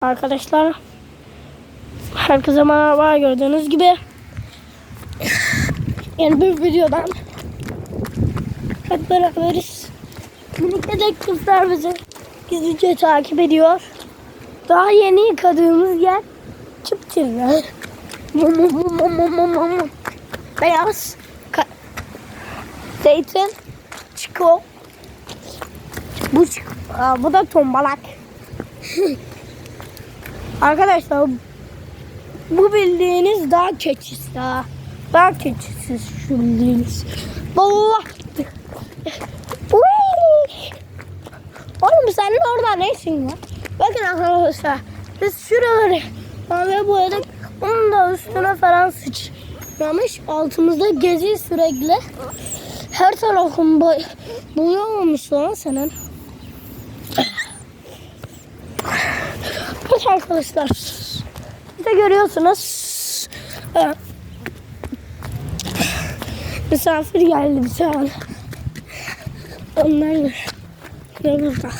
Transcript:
Arkadaşlar herkese merhaba gördüğünüz gibi yeni bir videodan hep beraberiz. Minik dedektifler bizi gizlice takip ediyor. Daha yeni yıkadığımız yer çıpçırlar. Beyaz zeytin çiko bu, bu da tombalak. Arkadaşlar bu bildiğiniz dağ keçisi daha. Dağ keçisi şu bildiğiniz. Allah. Oğlum sen orada nesin ya? Bakın arkadaşlar biz şuraları mavi boyadık. Onun da üstüne falan sıçramış. Altımızda geziyor sürekli. Her tarafın boy boya olmuş lan senin. Evet arkadaşlar. İşte görüyorsunuz. Ee, Misafir geldi bir tane. Onlar ne burada?